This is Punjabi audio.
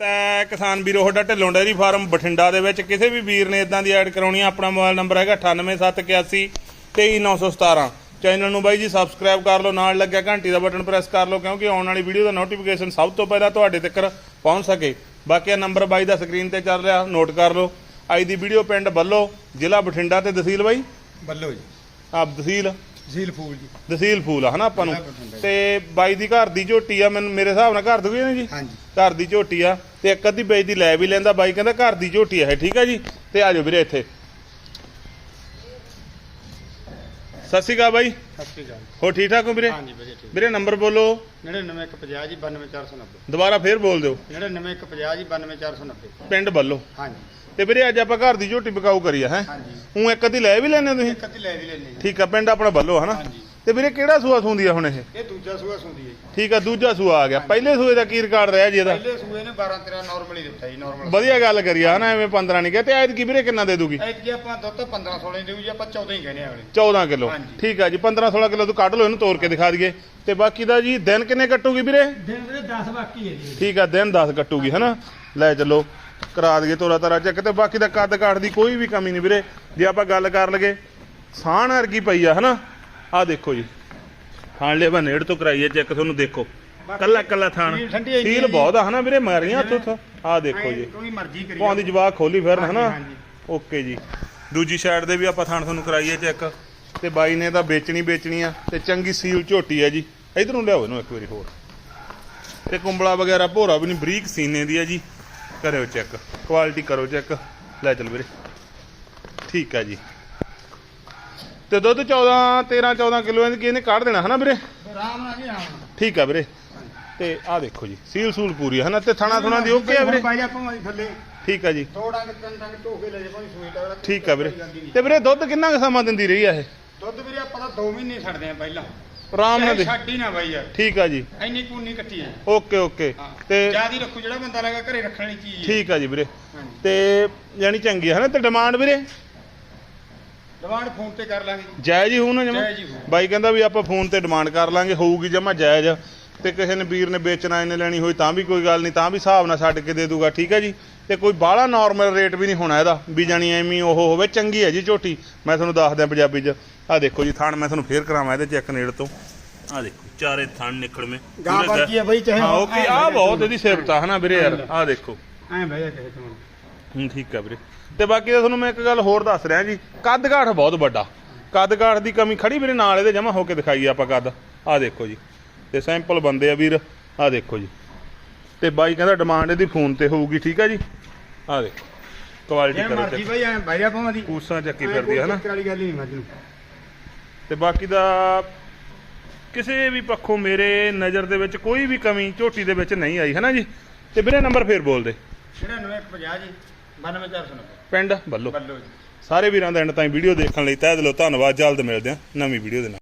ਤਾਂ ਕਿਸਾਨ ਵੀਰੋ ਤੁਹਾਡਾ ਢਿੱਲੋਂ ਡੈਰੀ ਫਾਰਮ ਬਠਿੰਡਾ ਦੇ ਵਿੱਚ। ਕਿਸੇ ਵੀ ਵੀਰ ਨੇ ਇਦਾਂ ਦੀ ਐਡ ਕਰਾਉਣੀ ਆ ਆਪਣਾ ਮੋਬਾਈਲ ਨੰਬਰ ਹੈਗਾ 98781 23917 ਚੈਨਲ ਨੂੰ ਬਾਈ ਜੀ ਸਬਸਕ੍ਰਾਈਬ ਕਰ ਲਓ ਨਾਲ ਲੱਗਿਆ ਘੰਟੀ ਦਾ ਬਟਨ ਪ੍ਰੈਸ ਕਰ ਲਓ ਕਿਉਂਕਿ ਆਉਣ ਵਾਲੀ ਵੀਡੀਓ ਦਾ ਨੋਟੀਫਿਕੇਸ਼ਨ ਸਭ ਤੋਂ ਪਹਿਲਾਂ ਤੁਹਾਡੇ ਤੱਕ ਪਹੁੰਚ ਸਕੇ। ਬਾਕੀ ਇਹ ਨੰਬਰ ਬਾਈ ਦਾ ਸਕਰੀਨ ਤੇ ਚੱਲ ਰਿਹਾ ਨੋਟ ਕਰ ਲਓ। ਅੱਜ ਦੀ ਵੀਡੀਓ ਪਿੰਡ ਬੱਲੋ ਜ਼ਿਲ੍ਹਾ ਬਠਿੰਡਾ ਤੇ ਤਹਿਸੀਲ ਬਾਈ? ਬੱਲੋ ਜੀ। ਆਪ ਤਹਿਸੀਲ। ਝੀਲ ਫੂਲ ਜੀ। ਤਹਿਸੀਲ ਫੂਲ ਆ ਹਨਾ ਆਪਾਂ ਨੂੰ। ਤੇ ਬਾਈ ਦੀ ਘਰ ਦੀ ਝੋਟੀ ਆ ਮੈਨੂੰ ਮੇਰੇ ਹਿਸਾਬ ਨਾਲ ਘਰ ਦੀ ਨੇ ਜੀ? ਹਾਂਜੀ। ਘਰ ਦੀ ਝੋਟੀ ਆ ਤੇ ਇੱਕ ਅੱਧੀ ਵੇਚਦੀ ਲੈ ਵੀ ਲੈਂਦਾ ਬਾਈ ਕਹਿੰਦਾ ਘਰ ਦੀ ਝੋਟੀ ਆ ਇਹ ਠੀਕ ਆ ਜੀ? ਤੇ ਆਜੋ ਵੀਰੇ ਇੱਥੇ। ਸਤਿ ਸ਼੍ਰੀ ਅਕਾਲ ਬਾਈ। ਸਤਿ ਸ਼੍ਰੀ ਅਕਾਲ ਹੋ ਠੀਕ ਠਾਕ ਹੋ ਵੀਰੇ? ਹਾਂਜੀ ਵਧੀਆ ਠੀਕ। ਵੀਰੇ ਨੰਬਰ ਬੋਲੋ। 99150 ਜੀ 92490 ਦੁਬਾਰਾ ਫੇਰ ਬੋਲ ਦਿਓ। 99150 ਜੀ 92490 ਪਿੰਡ ਬੱਲੋ। ਹਾਂਜੀ। ਤੇ ਵੀਰੇ ਅੱਜ ਆਪਾਂ ਘਰ ਦੀ ਝੋਟੀ ਬਕਾਊ ਕਰੀ ਆ ਹੈ? ਉਹ ਇੱਕ ਅੱਧੀ ਲੈ ਵੀ ਲੈਣੇ ਤੁਸੀਂ? ਇੱਕ ਅੱਧੀ ਲੈ ਵੀ ਜੀ ਠੀਕ ਆ ਪਿੰਡ ਆਪਣਾ ਬੱਲੋ ਹਨਾ? ਤੇ ਵੀਰੇ ਕਿਹੜਾ ਸੂਆ ਸੂੰਦੀ ਆ ਹੁਣ ਇਹ? ਇਹ ਦੂਜਾ ਸੂਆ ਸੁੰਦੀ ਹੈ। ਠੀਕ ਆ ਦੂਜਾ ਸੂਆ ਆ ਗਿਆ। ਪਹਿਲੇ ਸੂਏ ਦਾ ਕੀ ਰਿਕਾਰਡ ਰਿਹਾ ਜੀ ਇਹਦਾ? ਪਹਿਲੇ ਸੂਏ ਨੇ 12 13 ਨਾਰਮਲ ਹੀ ਦਿੱਤਾ ਜੀ ਨਾਰਮਲ ਵਧੀਆ ਗੱਲ ਕਰੀ ਆ ਹਨਾ? ਐਵੇਂ 15 ਨਹੀਂ ਕਿਹਾ। ਤੇ ਐਤ ਕੀ ਵੀਰੇ ਕਿੰਨਾ ਦੇ ਦੂਗੀ? ਐਤ ਜੀ ਆਪਾਂ ਦੁੱਧ ਤਾਂ 15 16 ਦੇਊ ਜੀ ਆਪਾਂ 14 ਹੀ ਕਹਿੰਦੇ ਆ ਅਗਲੇ। 14 ਕਿਲੋ। ਠੀਕ ਆ ਜੀ 15 16 ਕਿਲੋ ਤੂੰ ਕੱਢ ਲਓ ਇਹਨੂੰ ਤੋੜ ਕੇ ਦਿਖਾ ਦਈਏ। ਤੇ ਬਾਕੀ ਦਾ ਜੀ ਦਿਨ ਕਿੰਨੇ ਕੱਟੂਗੀ ਵੀਰੇ? ਦਿਨ ਵੀਰੇ 10 ਬਾਕੀ ਹੈ ਜੀ। ਠੀਕ ਆ ਦਿਨ 10 ਕੱਟੂਗੀ ਹਨਾ? ਲੈ ਚੱਲੋ। ਕਰਾ ਦਈਏ ਤੋਰਾ ਤਾਰਾ ਚੈੱਕ ਤੇ ਬਾਕੀ ਦਾ ਕੱਦ ਕਾਠ ਦੀ ਕੋਈ ਵੀ ਕਮੀ ਨਹੀਂ ਵੀਰੇ। ਜੇ ਆਪਾਂ ਗੱਲ ਕਰ ਲਗੇ ਸਾਣ ਵਰਗੀ ਪਈ ਆ ਹਨਾ? ਆ ਦੇਖੋ ਜੀ। ਥਾਣ ਲੈ ਨੇੜ ਤੋਂ ਕਰਾਈਏ ਚੈੱਕ ਤੁਹਾਨੂੰ ਦੇਖੋ। ਕੱਲਾ ਕੱਲਾ ਥਾਣ। ਸੀਲ। ਬਹੁਤ ਆ ਹਨਾ ਵੀਰੇ? ਮਾਰੀਆਂ ਉੱਥੋਂ ਆ ਦੇਖੋ ਜੀ। ਕੋਈ ਮਰਜ਼ੀ ਕਰੀ ਭਾਂ ਦੀ ਜਵਾਕ ਖੋਲੀ ਫਿਰਨ ਹਾਂਜੀ, ਹਨਾ। ਓਕੇ ਜੀ। ਦੂਜੀ ਸਾਈਡ ਦੇ ਵੀ ਆਪਾਂ ਥਾਣ ਤੁਹਾਨੂੰ ਕਰਾਈਏ ਚੈੱਕ। ਤੇ ਬਾਈ ਨੇ ਤਾਂ ਵੇਚਣੀ ਵੇਚਣੀ ਆ। ਤੇ ਚੰਗੀ ਸੀਲ ਝੋਟੀ ਆ ਜੀ। ਇਧਰ ਲਿਆਓ ਇਹਨੂੰ ਇੱਕ ਵਾਰੀ ਹੋਰ। ਤੇ ਕੁੰਬਲਾ ਵਗੈਰਾ ਭੋਰਾ ਵੀ ਨਹੀਂ ਬਰੀਕ ਸੀਨੇ ਦੀ ਆ ਜੀ। ਕਰਿਓ ਚੈੱਕ। ਕੁਆਲਿਟੀ ਕਰੋ ਚੈੱਕ। ਲੈ ਚੱਲ ਵੀਰੇ। ਠੀਕ ਆ ਜੀ। ਤੇ ਦੁੱਧ 14 13 14 ਕਿਲੋ ਇਹਨੇ ਕਿਹਨੇ ਕੱਢ ਦੇਣਾ ਹਨਾ ਵੀਰੇ? ਆਰਾਮ ਨਾਲ ਜੀ ਆਰਾਮ ਠੀਕ ਆ ਵੀਰੇ। ਤੇ ਆਹ ਦੇਖੋ ਜੀ ਸੀਲ ਸੂਲ ਪੂਰੀ ਆ ਹਨਾ? ਤੇ ਥਣਾ ਥੁਣਾ ਦੀ ਓਕੇ ਆ ਵੀਰੇ? ਬਾਈ ਆਪਾਂ ਮਾਰੀ ਥੱਲੇ। ਠੀਕ ਆ ਜੀ। ਥੋੜਾ ਕਿ ਤਿੰਨ ਟੰਗ ਕੇ ਲੈ ਜੇ ਭਾਈ ਸੂਈ ਦਾ ਠੀਕ ਆ ਵੀਰੇ। ਤੇ ਵੀਰੇ ਦੁੱਧ ਕਿੰਨਾ ਕੁ ਸਮਾਂ ਦਿੰਦੀ ਰਹੀ ਆ ਇਹ? ਦੁੱਧ ਵੀਰੇ ਆਪਾਂ ਤਾਂ 2 ਮਹੀਨੇ ਛੱਡਦੇ ਆ ਪਹਿਲਾਂ। ਆਰਾਮ ਨਾਲ ਦੇ ਛੱਡ ਹੀ ਨਾ ਬਾਈ ਯਾਰ। ਠੀਕ ਆ ਜੀ। ਇੰਨੀ ਕੂਨੀ ਕੱਟੀ ਹੈ। Okay okay. ਤੇ ਜਿਆਦੀ ਰੱਖੂ ਜਿਹੜਾ ਬੰਦਾ ਲਗਾ ਘਰੇ ਰੱਖਣ ਵਾਲੀ ਚੀਜ਼ ਹੈ। ਠੀਕ ਆ ਜੀ ਵੀਰੇ। ਤੇ ਯਾਨੀ ਚੰਗੀ ਹੈ ਨਾ ਤੇ ਡਿਮਾਂਡ ਵੀਰੇ? ਡਿਮਾਂਡ ਫੋਨ ਤੇ ਕਰ ਲਾਂਗੇ। ਜਾਇਜ਼ ਹੀ ਹੋਊ ਨਾ ਜਮਾ। ਬਾਈ ਕਹਿੰਦਾ ਵੀ ਆਪਾਂ ਫੋਨ ਤੇ ਡਿਮਾਂਡ ਕਰ ਲਾਂਗੇ ਹੋਊਗੀ ਜਮਾ ਜਾਇਜ਼। ਤੇ ਕਿਸੇ ਨੇ ਵੀਰ ਨੇ ਵੇਚਣਾ ਇਹਨੇ ਲੈਣੀ ਹੋਈ ਤਾਂ ਵੀ ਕੋਈ ਗੱਲ ਨਹੀਂ ਤਾਂ ਵੀ ਹਿਸਾਬ ਨਾਲ ਛੱਡ ਕੇ ਦੇ ਦੂਗਾ ਠੀਕ ਹੈ ਜੀ? ਤੇ ਕੋਈ ਬਾਹਲਾ ਨਾਰਮਲ ਰੇਟ ਵੀ ਨਹੀਂ ਹੋਣਾ ਇਹਦਾ ਵੀ ਜਾਣੀ ਐਵੇਂ ਉਹ ਹੋਵੇ ਚੰਗੀ ਹੈ ਜੀ ਝੋਟੀ। ਮੈਂ ਤੁਹਾਨੂੰ ਦੱਸ ਦਿਆਂ ਪੰਜਾਬੀ 'ਚ। ਆਹ ਦੇਖੋ ਜੀ ਥਣ ਮੈਂ ਤੁਹਾਨੂੰ ਫੇਰ ਕਰਾਵਾਂ ਇਹਦੇ ਚੈੱਕ ਨੇੜ ਤੋਂ। ਆਹ ਦੇਖੋ ਚਾਰੇ ਥਣ ਨਿਕਲਵੇਂ ਗਾਂ ਵਰਗੀ ਹੈ ਬਈ ਚਾਹੇ ਹਾਂ ਓਕੇ ਆਹ ਬਹੁਤ ਇਹਦੀ ਸਿਫਤ ਆ ਹਨਾ ਵੀਰੇ ਯਾਰ? ਆਹ ਦੇਖੋ। ਐਂ ਬਹਿ ਜਾ ਕਿਸੇ ਤੋਂ ਹੂੰ ਠੀਕ ਆ ਵੀਰੇ। ਤੇ ਬਾਕੀ ਤਾਂ ਤੁਹਾਨੂੰ ਮੈਂ ਇੱਕ ਗੱਲ ਹੋਰ ਦੱਸ ਰਿਹਾ ਜੀ ਕੱਦ ਕਾਠ ਬਹੁਤ ਵੱਡਾ। ਕੱਦ ਕਾਠ ਦੀ ਕਮੀ ਖੜੀ ਵੀਰੇ ਨਾਲ ਇਹਦੇ ਜਮਾ ਹੋ ਕੇ ਦਿਖਾਈਏ ਆਪਾਂ ਕੱਦ। ਆਹ ਦੇਖੋ ਜੀ। ਤੇ ਸੈਂਪਲ ਬੰਦੇ ਆ ਵੀਰ। ਆਹ ਦੇਖੋ ਜੀ। ਤੇ ਬਾਈ ਕਹਿੰਦਾ ਡਿਮਾਂਡ ਇਹਦੀ ਫੋਨ ਤੇ ਹੋਊਗੀ ਠੀਕ ਆ ਜੀ? ਆਹ ਦੇਖੋ ਕੁਆਲਿਟੀ ਜੇ ਕਰੋ ਮਰਜ਼ੀ ਐਂ ਜਾ ਭਾਵੇਂ ਦੀ ਕੂਸਾਂ ਚੱਕੀ ਫਿਰਦੀ ਹੈ ਹਨਾ? ਵਾਲੀ ਗੱਲ ਹੀ ਨਹੀਂ ਨੂੰ। ਤੇ ਬਾਕੀ ਦਾ ਕਿਸੇ ਵੀ ਪੱਖੋਂ ਮੇਰੇ ਨਜ਼ਰ ਦੇ ਵਿੱਚ ਕੋਈ ਵੀ ਕਮੀ ਝੋਟੀ ਦੇ ਵਿੱਚ ਨਹੀਂ ਆਈ ਹਨਾ ਜੀ? ਤੇ ਵੀਰੇ ਨੰਬਰ ਫੇਰ ਬੋਲ ਦੇ। 9950 ਜੀ 92490 ਪਿੰਡ ਬੱਲੋ। ਬੱਲੋ ਜੀ। ਸਾਰੇ ਵੀਰਾਂ ਦਾ ਐਂਡ ਤਾਈਂ ਵੀਡੀਓ ਦੇਖਣ ਲਈ ਤਹਿ ਦਿਲੋਂ ਧੰਨਵਾਦ ਜਲਦ ਮਿਲਦੇ ਹਾਂ ਨਵੀਂ ਵੀਡੀਓ ਦੇ ਨਾਲ।